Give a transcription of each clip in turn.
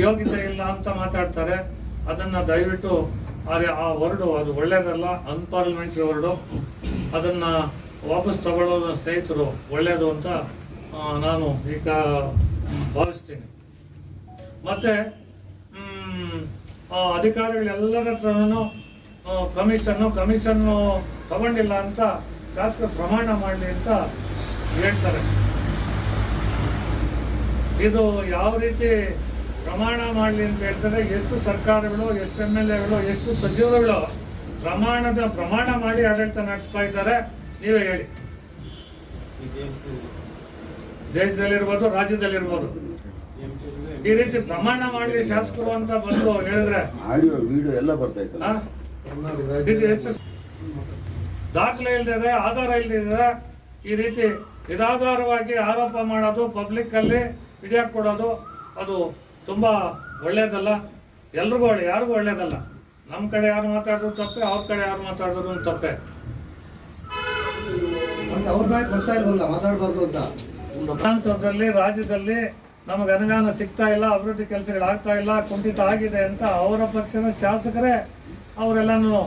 ಯೋಗ್ಯತೆ ಇಲ್ಲ ಅಂತ ಮಾತಾಡ್ತಾರೆ, ಅದನ್ನ ದಯವಿಟ್ಟು ಆ- ಆ ವರ್ಡು ಅದು ಒಳ್ಳೇದಲ್ಲ ಅನ್ಪಾರ್ಲಿಮೆಂಟ್ರಿ ವರ್ಡು, ಅದನ್ನ ವಾಪಸ್ ತಗೊಳ್ಳೋದು ಸ್ನೇಹಿತರು ಒಳ್ಳೇದು ಅಂತ ನಾನು ಈಗ ಭಾವಿಸ್ತೀನಿ. ಮತ್ತೆ ಅಧಿಕಾರಿಗಳೆಲ್ಲರ ಹತ್ರನೂ ಕಮಿಷನ್ನು ಕಮಿಷನ್ನು ತಗೊಂಡಿಲ್ಲ ಅಂತ ಶಾಸಕ ಪ್ರಮಾಣ ಮಾಡಲಿ ಅಂತ ಹೇಳ್ತಾರೆ. ಇದು ಯಾವ ರೀತಿ ಪ್ರಮಾಣ ಮಾಡಲಿ ಅಂತ ಹೇಳ್ತಾರೆ ಎಷ್ಟು ಸರ್ಕಾರಗಳು ಎಷ್ಟು ಎಂ ಎಲ್ ಎಗಳು ಎಷ್ಟು ಸಚಿವರುಗಳು ಪ್ರಮಾಣದ ಪ್ರಮಾಣ ಮಾಡಿ ಆಡಳಿತ ನಡೆಸ್ತಾ ಇದ್ದಾರೆ ನೀವೇ ಹೇಳಿ. ದೇಶದಲ್ಲಿರ್ಬೋದು ರಾಜ್ಯದಲ್ಲಿರ್ಬೋದು. ಈ ರೀತಿ ಪ್ರಮಾಣ ಮಾಡಲಿ ಶಾಸಕರು ಅಂತ ಬಂದು ಹೇಳಿದ್ರೆ ಆಡಿಯೋ ವಿಡಿಯೋ ಎಲ್ಲ ಬರ್ತಾ ಇತ್ತಲ್ಲ ಆ? ಇದು ಎಷ್ಟು ದಾಖಲೆ ಇಲ್ದಿದ್ರೆ ಆಧಾರ ಇಲ್ದಿದ್ರೆ ಈ ರೀತಿ ನಿರಾಧಾರವಾಗಿ ಆರೋಪ ಮಾಡೋದು ಪಬ್ಲಿಕ್ ಅಲ್ಲಿ ವಿಡಿಯೋ ಕೊಡೋದು ಅದು ತುಂಬಾ ಒಳ್ಳೆಯದಲ್ಲ ಎಲ್ರಿಗೂ ಒಳ್ಳೆ ಯಾರಿಗೂ ಒಳ್ಳೇದಲ್ಲ. ನಮ್ಮ ಕಡೆ ಯಾರು ಮಾತಾಡಿದ್ರು ತಪ್ಪೆ ಅವ್ರ ಕಡೆ ಯಾರು ಮಾತಾಡಿದ್ರು ತಪ್ಪೆ. ವಿಧಾನಸೌಧದಲ್ಲಿ ರಾಜ್ಯದಲ್ಲಿ ನಮಗೆ ಅನುದಾನ ಸಿಗ್ತಾ ಇಲ್ಲ ಅಭಿವೃದ್ಧಿ ಕೆಲಸಗಳಾಗ್ತಾ ಇಲ್ಲ ಕುಂಠಿತ ಆಗಿದೆ ಅಂತ ಅವರ ಪಕ್ಷದ ಶಾಸಕರೇ ಅವರೆಲ್ಲನೂ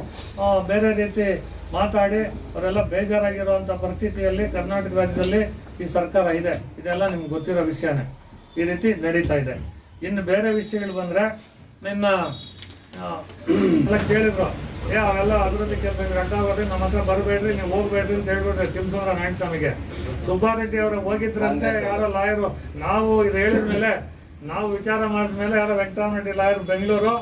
ಬೇರೆ ರೀತಿ ಮಾತಾಡಿ ಅವರೆಲ್ಲ ಬೇಜಾರಾಗಿರುವಂಥ ಪರಿಸ್ಥಿತಿಯಲ್ಲಿ ಕರ್ನಾಟಕ ರಾಜ್ಯದಲ್ಲಿ ಈ ಸರ್ಕಾರ ಇದೆ. ಇದೆಲ್ಲ ನಿಮ್ಗೆ ಗೊತ್ತಿರೋ ವಿಷಯನೇ. ಈ ರೀತಿ ನಡೀತಾ ಇದೆ. ಇನ್ನು ಬೇರೆ ವಿಷಯಗಳು ಬಂದರೆ ನಿನ್ನ ಎಲ್ಲ ಕೇಳಿದ್ರು. ಏ ಅವೆಲ್ಲ ಅಭಿವೃದ್ಧಿ ಅಂತ ಅಡ್ಡಾಗೋದ್ರೆ ನಮ್ಮ ಹತ್ರ ಬರಬೇಡ್ರಿ ನೀವು ಹೋಗ್ಬೇಡ್ರಿ ಅಂತ ಹೇಳ್ಬಿಟ್ರೆ ತಿಮ್ಸೋರ ನಾಯಕಸ್ವಾಮಿಗೆ. ಸುಬ್ಬಾರೆಡ್ಡಿ ಅವರು ಹೋಗಿದ್ರಂತೆ ಯಾರೋ ಲಾಯರು. ನಾವು ಇದು ಹೇಳಿದ ಮೇಲೆ ನಾವು ವಿಚಾರ ಮಾಡಿದ್ಮೇಲೆ ಯಾರೋ ವೆಂಕಟರಾಮರೆಡ್ಡಿ ಲಾಯರು ಬೆಂಗಳೂರು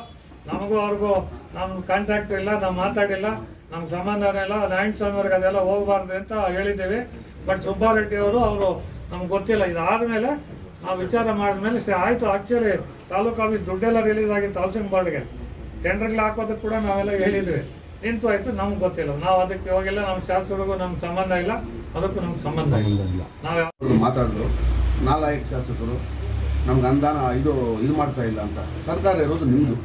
ನಮಗೂ ಅವ್ರಿಗೂ ನಮ್ಮ ಕಾಂಟ್ಯಾಕ್ಟ್ ಇಲ್ಲ ನಾವು ಮಾತಾಡಿಲ್ಲ ನಮ್ಮ ಸಂಬಂಧನೇ ಇಲ್ಲ ನಾರಾಯಣಸ್ವಾಮಿ ಅವ್ರಿಗೆ ಅದೆಲ್ಲ ಹೋಗಬಾರ್ದು ಅಂತ ಹೇಳಿದ್ದೀವಿ. ಬಟ್ ಸುಬ್ಬಾರೆಡ್ಡಿ ಅವರು ಅವರು ನಮ್ಗೆ ಗೊತ್ತಿಲ್ಲ. ಇದಾದ್ಮೇಲೆ ನಾವು ವಿಚಾರ ಮಾಡಿದ್ಮೇಲೆ ಸರಿ ಆಯ್ತು ಆಕ್ಚುಲಿ ತಾಲೂಕು ಆಫೀಸ್ ದುಡ್ಡೆಲ್ಲ ರಿಲೀಸ್ ಆಗಿತ್ತು ಹೌಸಿಂಗ್ ಬೋರ್ಡ್ಗೆ ಟೆಂಡರ್ಗಳು ಹಾಕೋದಕ್ಕೆ ಕೂಡ ನಾವೆಲ್ಲ ಹೇಳಿದ್ವಿ. ನಿಂತು ಆಯ್ತು ನಮ್ಗೆ ಗೊತ್ತಿಲ್ಲ. ನಾವು ಅದಕ್ಕೆ ಹೋಗಿಲ್ಲ ನಮ್ಮ ಶಾಸಕರಿಗೂ ನಮ್ಗೆ ಸಂಬಂಧ ಇಲ್ಲ. ಅದಕ್ಕೂ ನಮ್ಗೆ ಸಂಬಂಧ ಇಲ್ಲ. ನಾವು ಮಾತಾಡಿದ್ರು. ನಾಲ್ಕು ಶಾಸಕರು ನಮ್ಗೆ ಅನುದಾನ ಇದು ಇದು ಮಾಡ್ತಾ ಇಲ್ಲ ಅಂತ. ಸರ್ಕಾರ ಇರೋದು ನಿಮ್ಮದು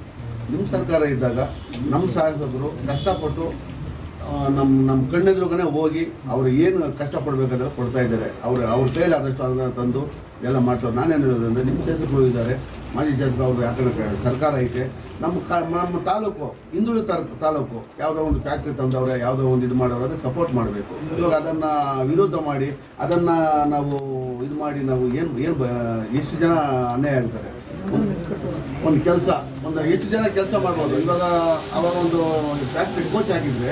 ನಿಮ್ಮ ಸರ್ಕಾರ ಇದ್ದಾಗ ನಮ್ಮ ಶಾಸಕರು ಕಷ್ಟಪಟ್ಟು ಆ, ನಮ್ಮ ನಮ್ಮ ಕಣ್ಣೆದುರುಗನೆ ಹೋಗಿ ಅವರು ಏನು ಕಷ್ಟಪಡ್ಬೇಕಾದ್ರೆ ಕೊಡ್ತಾ ಇದ್ದಾರೆ. ಅವರು, ಅವ್ರ ಕೈಲಿ ಆದಷ್ಟು ಅನುದಾನ ತಂದು ಎಲ್ಲ ಮಾಡ್ತಾರೆ. ನಾನೇನು ಹೇಳೋದಂದ್ರೆ ನಿಮ್ಮ ಶಾಸಕರು ಇದ್ದಾರೆ, ಮಾಜಿ ಶಾಸಕರು ಅವರು ಯಾಕಂದ್ರೆ ಸರ್ಕಾರ ಐತೆ. ನಮ್ಮ ಕ, ನಮ್ಮ ತಾಲೂಕು ಹಿಂದುಳಿದ ತಾಲೂಕು, ಯಾವುದೋ ಒಂದು ಫ್ಯಾಕ್ಟ್ರಿ ತಂದವ್ರೆ, ಯಾವುದೋ ಒಂದು ಇದು ಮಾಡೋರು ಅದಕ್ಕೆ ಸಪೋರ್ಟ್ ಮಾಡಬೇಕು. ಇವಾಗ ಅದನ್ನು ವಿರೋಧ ಮಾಡಿ, ಅದನ್ನು ನಾವು ಇದು ಮಾಡಿ, ನಾವು ಏನು ಏನು ಎಷ್ಟು ಜನ ಅನ್ಯಾಯ ಆಗ್ತಾರೆ? ಒಂದು ಕೆಲಸ, ಒಂದು ಎಷ್ಟು ಜನ ಕೆಲಸ ಮಾಡ್ಬೋದು? ಇವಾಗ ಅವಾಗ ಒಂದು ಫ್ಯಾಕ್ಟ್ರಿ ಕೋಚ್ ಆಗಿದ್ರೆ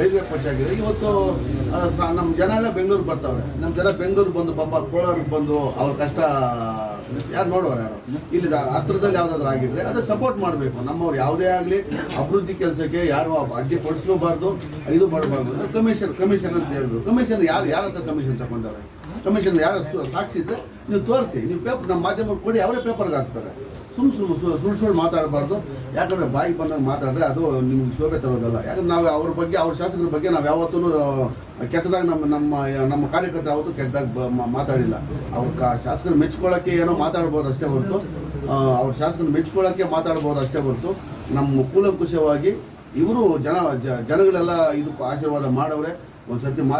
ರೈಲ್ವೆ ಕೋಚ್ ಆಗಿದ್ರೆ, ಇವತ್ತು ನಮ್ಮ ಜನ ಎಲ್ಲ ಬೆಂಗಳೂರಿಗೆ ಬರ್ತಾವ್ರೆ. ನಮ್ಮ ಜನ ಬೆಂಗಳೂರಿಗೆ ಬಂದು, ಪಾಪ ಕೋಲಾರಕ್ಕೆ ಬಂದು ಅವ್ರ ಕಷ್ಟ, ಯಾರು ನೋಡುವರು ಯಾರು? ಇಲ್ಲಿ ಹತ್ರದಲ್ಲಿ ಯಾವುದಾದ್ರು ಆಗಿದ್ರೆ ಅದಕ್ಕೆ ಸಪೋರ್ಟ್ ಮಾಡಬೇಕು. ನಮ್ಮವ್ರು ಯಾವುದೇ ಆಗಲಿ, ಅಭಿವೃದ್ಧಿ ಕೆಲಸಕ್ಕೆ ಯಾರು ಅಡ್ಡಿ ಪಡಿಸ್ಲೂಬಾರ್ದು ಇದು ಮಾಡಬಾರ್ದು. ಕಮಿಷನ್ ಕಮಿಷನ್ ಅಂತ ಹೇಳಿದ್ರು ಕಮಿಷನ್ ಯಾರು, ಯಾರ ಹತ್ರ ಕಮಿಷನ್ ತಗೊಂಡವ್ರೆ? ಕಮಿಷನ್ ಯಾರು ಸಾಕ್ಷಿ ಇದ್ರೆ ನೀವು ತೋರಿಸಿ, ನೀವು ಪೇಪರ್ ನಮ್ಮ ಮಾಧ್ಯಮಕ್ಕೆ ಕೊಡಿ, ಅವರೇ ಪೇಪರ್ಗೆ ಹಾಕ್ತಾರೆ. ಸುಮ್ ಸುಮ್ ಸುಳ್ಳು ಸುಳ್ಳು ಮಾತಾಡಬಾರ್ದು. ಯಾಕಂದರೆ ಬಾಯಿ ಬಂದಾಗ ಮಾತಾಡಿದ್ರೆ ಅದು ನಿಮ್ಗೆ ಶೋಭೆ ತರೋದಲ್ಲ. ಯಾಕಂದ್ರೆ ನಾವು ಅವ್ರ ಬಗ್ಗೆ, ಅವ್ರ ಶಾಸಕರ ಬಗ್ಗೆ ನಾವು ಯಾವತ್ತೂ ಕೆಟ್ಟದಾಗ ನಮ್ಮ ನಮ್ಮ ನಮ್ಮ ಕಾರ್ಯಕರ್ತರು ಯಾವತ್ತೂ ಕೆಟ್ಟದಾಗ ಮಾತಾಡಿಲ್ಲ. ಅವ್ರ ಕಾ, ಶಾಸಕರು ಮೆಚ್ಕೊಳ್ಳೋಕ್ಕೆ ಏನೋ ಮಾತಾಡ್ಬೋದು ಅಷ್ಟೇ ಹೊರತು ಅವ್ರ ಶಾಸಕರು ಮೆಚ್ಕೊಳ್ಳೋಕ್ಕೆ ಮಾತಾಡ್ಬೋದು ಅಷ್ಟೇ ಹೊರತು, ನಮ್ಮ ಕೂಲಂಕುಷವಾಗಿ ಇವರು ಜನ ಜನಗಳೆಲ್ಲ ಇದಕ್ಕೂ ಆಶೀರ್ವಾದ ಮಾಡವ್ರೆ. ಒಂದು ಸರ್ತಿ ಮಾ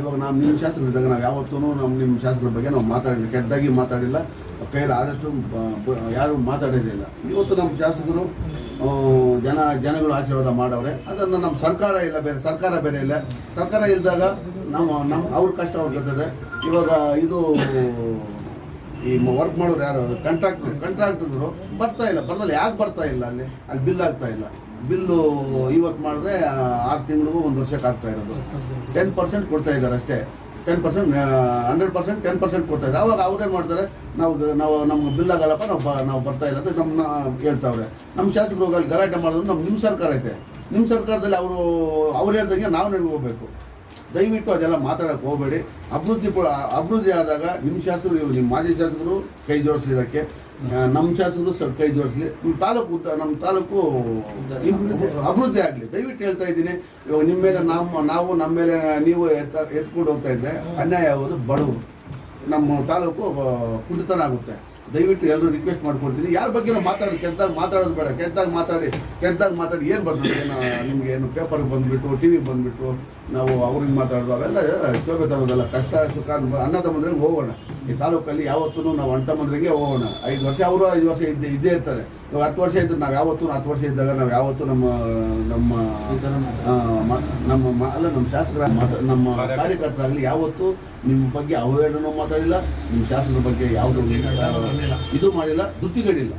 ಇವಾಗ ನಾವು ನಿಮ್ಮ ಶಾಸಕರಿದ್ದಾಗ ನಾವು ಯಾವತ್ತೂ ನಮ್ಮ ನಿಮ್ಮ ಶಾಸಕರ ಬಗ್ಗೆ ನಾವು ಮಾತಾಡಿಲ್ಲ ಕೆಟ್ಟದಾಗಿ ಮಾತಾಡಿಲ್ಲ. ಕೈಯಲ್ಲಿ ಆದಷ್ಟು ಯಾರು ಮಾತಾಡೋದಿಲ್ಲ ಇವತ್ತು ನಮ್ಮ ಶಾಸಕರು ಜನ, ಜನಗಳು ಆಶೀರ್ವಾದ ಮಾಡವ್ರೆ. ಅದನ್ನು ನಮ್ಮ ಸರ್ಕಾರ ಇಲ್ಲ ಬೇರೆ, ಸರ್ಕಾರ ಬೇರೆ ಇಲ್ಲ. ಸರ್ಕಾರ ಇದ್ದಾಗ ನಾವು ನಮ್ಮ ಅವ್ರ ಕಷ್ಟ ಅವ್ರು ಇವಾಗ ಇದು ಈ ವರ್ಕ್ ಮಾಡೋರು ಯಾರು? ಕಂಟ್ರಾಕ್ಟರ್ ಕಂಟ್ರಾಕ್ಟರ್ ಬರ್ತಾ ಇಲ್ಲ. ಬರಲ್ಲ ಯಾಕೆ ಬರ್ತಾ ಇಲ್ಲ ಅಲ್ಲಿ? ಅಲ್ಲಿ ಬಿಲ್ ಆಗ್ತಾ ಇಲ್ಲ. ಬಿಲ್ಲು ಇವತ್ತು ಮಾಡಿದ್ರೆ ಆರು ತಿಂಗಳಿಗೂ ಒಂದು ವರ್ಷಕ್ಕೆ ಆಗ್ತಾ ಇರೋದು. ಟೆನ್ ಪರ್ಸೆಂಟ್ ಕೊಡ್ತಾ ಇದ್ದಾರೆ ಅಷ್ಟೇ. Ten percent hundred percent ten percent ಕೊಡ್ತಾ ಇದ್ದಾರೆ. ಅವಾಗ ಅವ್ರೇನು ಮಾಡ್ತಾರೆ? ನಾವು ನಾವು ನಮ್ಗೆ ಬಿಲ್ ಆಗಲ್ಲಪ್ಪ, ನಾವು ಬ ನಾವು ಬರ್ತಾ ಇಲ್ಲ ಅಂತ ನಮ್ಮನ್ನ ಕೇಳ್ತಾವ್ರೆ ನಮ್ಮ ಶಾಸಕರು ಹೋಗಿ ಅಲ್ಲಿ ಗಲಾಟೆ ಮಾಡಿದ್ರು ನಮ್ಮ ನಿಮ್ಮ ಸರ್ಕಾರ ಐತೆ. ನಿಮ್ಮ ಸರ್ಕಾರದಲ್ಲಿ ಅವರು ಅವ್ರು ಹೇಳ್ದಂಗೆ ನಾವು ನಡ್ಕೋಬೇಕು. ದಯವಿಟ್ಟು ಅದೆಲ್ಲ ಮಾತಾಡಕ್ಕೆ ಹೋಗಬೇಡಿ. ಅಭಿವೃದ್ಧಿ ಪು- ಅಭಿವೃದ್ಧಿ ಆದಾಗ ನಿಮ್ಮ ಶಾಸಕರು ನಿಮ್ಮ ಮಾಜಿ ಶಾಸಕರು ಕೈ ಜೋಡಿಸಲಿ ಇದಕ್ಕೆ. ನಮ್ಮ ಶಾಸಕರು ಸ್ವಲ್ಪ ಕೈ ಜೋಡಿಸಲಿ. ನಿಮ್ಮ ತಾಲೂಕು ನಮ್ಮ ತಾಲೂಕು ಅಭಿವೃದ್ಧಿ ಆಗಲಿ. ದಯವಿಟ್ಟು ಹೇಳ್ತಾ ಇದ್ದೀನಿ. ಇವಾಗ ನಿಮ್ಮ ಮೇಲೆ ನಮ್ಮ ನಾವು ನಮ್ಮ ಮೇಲೆ ನೀವು ಎತ್ತ ಎತ್ಕೊಂಡು ಹೋಗ್ತಾ ಇದ್ರೆ ಅನ್ಯಾಯ ಆಗೋದು ಬಡವರು. ನಮ್ಮ ತಾಲೂಕು ಕುಂಠಿತನ ಆಗುತ್ತೆ ದಯವಿಟ್ಟು ಎಲ್ಲರೂ ರಿಕ್ವೆಸ್ಟ್ ಮಾಡ್ಕೊಳ್ತೀನಿ ಯಾರ ಬಗ್ಗೆ ಮಾತಾಡಿ ಕೆಟ್ಟದಾಗ ಮಾತಾಡೋದು ಬೇಡ. ಕೆಟ್ಟದಾಗ ಮಾತಾಡಿ ಕೆಟ್ಟದಾಗ ಮಾತಾಡಿ ಏನು ಬರ್ತದೆ? ಏನು ನಿಮಗೆ ಏನು ಪೇಪರ್ಗೆ ಬಂದುಬಿಟ್ಟು ಟಿ ವಿಗೆ ಬಂದುಬಿಟ್ಟು ನಾವು ಅವ್ರಿಗೆ ಮಾತಾಡೋದು, ಅವೆಲ್ಲ ಶೋಭೆ ತರೋದಲ್ಲ ಕಷ್ಟ, ಸುಖ ಅನ್ನ ತಮ್ಮಂದ್ರಿಗೆ ಹೋಗೋಣ. ಈ ತಾಲೂಕಲ್ಲಿ ಯಾವತ್ತೂ ನಾವು ಅಂಟಮಂದ್ರಿಗೆ ಹೋಗೋಣ. ಐದು ವರ್ಷ, ಅವರು ಐದು ವರ್ಷ ಇದ್ದೇ ಇದ್ದೇ ಇರ್ತಾರೆ. ಇವಾಗ ಹತ್ತು ವರ್ಷ ಇದ್ದು ನಾವು ಯಾವತ್ತೂ ಹತ್ತು ವರ್ಷ ಇದ್ದಾಗ ನಾವು ಯಾವತ್ತೂ ನಮ್ಮ ನಮ್ಮ ನಮ್ಮ ಅಲ್ಲ, ನಮ್ಮ ಶಾಸಕರ ನಮ್ಮ ಕಾರ್ಯಕರ್ತರಾಗಲಿ ಯಾವತ್ತೂ ನಿಮ್ಮ ಬಗ್ಗೆ ಅವಹೇಳನೂ ಮಾತಾಡಿಲ್ಲ, ನಿಮ್ಮ ಶಾಸಕರ ಬಗ್ಗೆ ಯಾವುದೂ ಇದು ಮಾಡಿಲ್ಲ ದುತ್ತಿಗಳಿಲ್ಲ